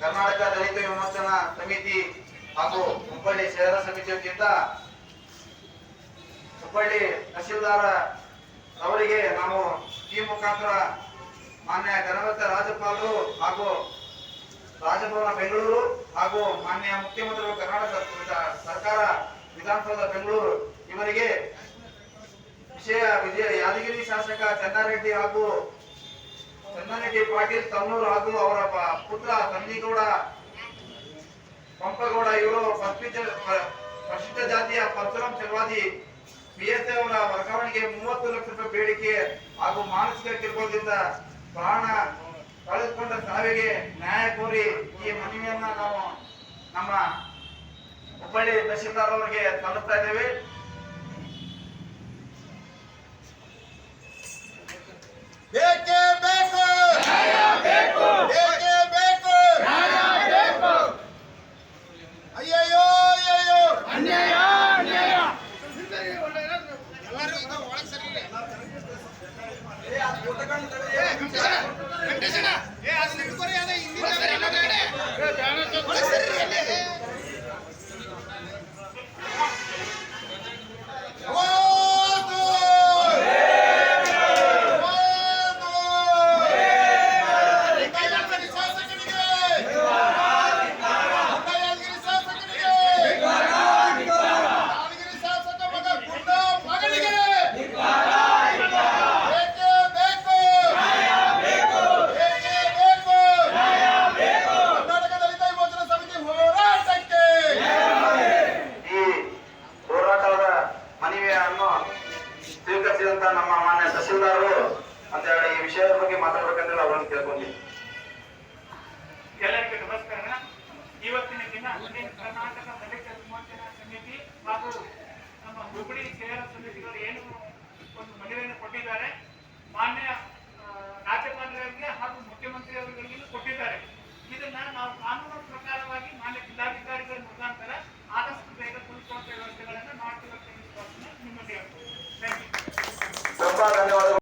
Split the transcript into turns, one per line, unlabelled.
ಕರ್ನಾಟಕ ದಲಿತ ವಿಮೋಚನಾ ಸಮಿತಿ ಹಾಗೂ ಹುಬ್ಬಳ್ಳಿ ಶಹರ ಸಮಿತಿ ವತಿಯಿಂದ ಹುಬ್ಬಳ್ಳಿ ತಹಸೀಲ್ದಾರ ಅವರಿಗೆ ನಾವು ಈ ಮುಖಾಂತರ ಮಾನ್ಯ ಗಣಪತ ರಾಜ್ಯಪಾಲರು ಹಾಗೂ ರಾಜಭವನ ಬೆಂಗಳೂರು ಹಾಗೂ ಮಾನ್ಯ ಮುಖ್ಯಮಂತ್ರಿಗಳು ಕರ್ನಾಟಕ ಸರ್ಕಾರ ವಿಧಾನಸೌಧ ಬೆಂಗಳೂರು ಇವರಿಗೆ ಯಾದಗಿರಿ ಶಾಸಕ ಚನ್ನಾರೆಡ್ಡಿ ಹಾಗೂ ಚನ್ನಾರೆಡ್ಡಿ ಪಾಟೀಲ್ ತಮ್ಮೂರು ಹಾಗೂ ಅವರ ಪುತ್ರ ತಂದಿಗೌಡ, ಪಂಪಗೌಡ, ಇವರು ಪ್ರಸಿದ್ಧ ಜಾತಿಯ ಪರಶುರಾಮ್ ಚಲವಾದಿ ಪಿಎಸ್ಐ ಅವರ ವರ್ಗಾವಣೆಗೆ ಮೂವತ್ತು ಲಕ್ಷ ರೂಪಾಯಿ ಬೇಡಿಕೆ ಹಾಗೂ ಮಾನಸಿಕ ಕಿರುಕುಳದಿಂದ ಪ್ರಾಣ ಕಳೆದುಕೊಂಡ ಸಾವಿಗೆ ನ್ಯಾಯ ಕೋರಿ ಈ ಮನವಿಯನ್ನ ನಾವು ನಮ್ಮ ಹುಬ್ಬಳ್ಳಿ ತಹಶೀಲ್ದಾರ್ ಅವರಿಗೆ ಸಲ್ಲಿಸ್ತಾ ಇದ್ದೇವೆ.
ಹೋದು!
ಸ್ವೀಕರಿಸಿದಂತ ನಮ್ಮ ಮಾನ್ಯ ತಹಸೀಲ್ದಾರರು ಅಂತ ಹೇಳಿ ಈ ವಿಷಯದ ಬಗ್ಗೆ ಮಾತಾಡ್ಬೇಕಂದ್ರೆ ಅವರನ್ನು ಕೇಳ್ಕೊಂಡಿ
ಎಲ್ಲರಿಗೂ ನಮಸ್ಕಾರ. ಇವತ್ತಿನ ದಿನ ಕರ್ನಾಟಕ ದಲಿತ ವಿಮೋಚನಾ ಸಮಿತಿ ಹಾಗೂ ನಮ್ಮ ಹುಬ್ಬಳ್ಳಿ ಕೇರಳ ಸಮಿತಿಗಳು ಏನು ಒಂದು ಮನವಿಯನ್ನು ಕೊಟ್ಟಿದ್ದಾರೆ, ಮಾನ್ಯ ರಾಜ್ಯಪಾಲರಿಗೆ ಹಾಗೂ ಮುಖ್ಯಮಂತ್ರಿ ಅವರುಗಳಿಗೂ ಕೊಟ್ಟಿದ್ದಾರೆ. ಇದನ್ನ ನಾವು ಕಾನೂನು ಪ್ರಕಾರವಾಗಿ ಮಾನ್ಯ ಜಿಲ್ಲಾಧಿಕಾರಿಗಳ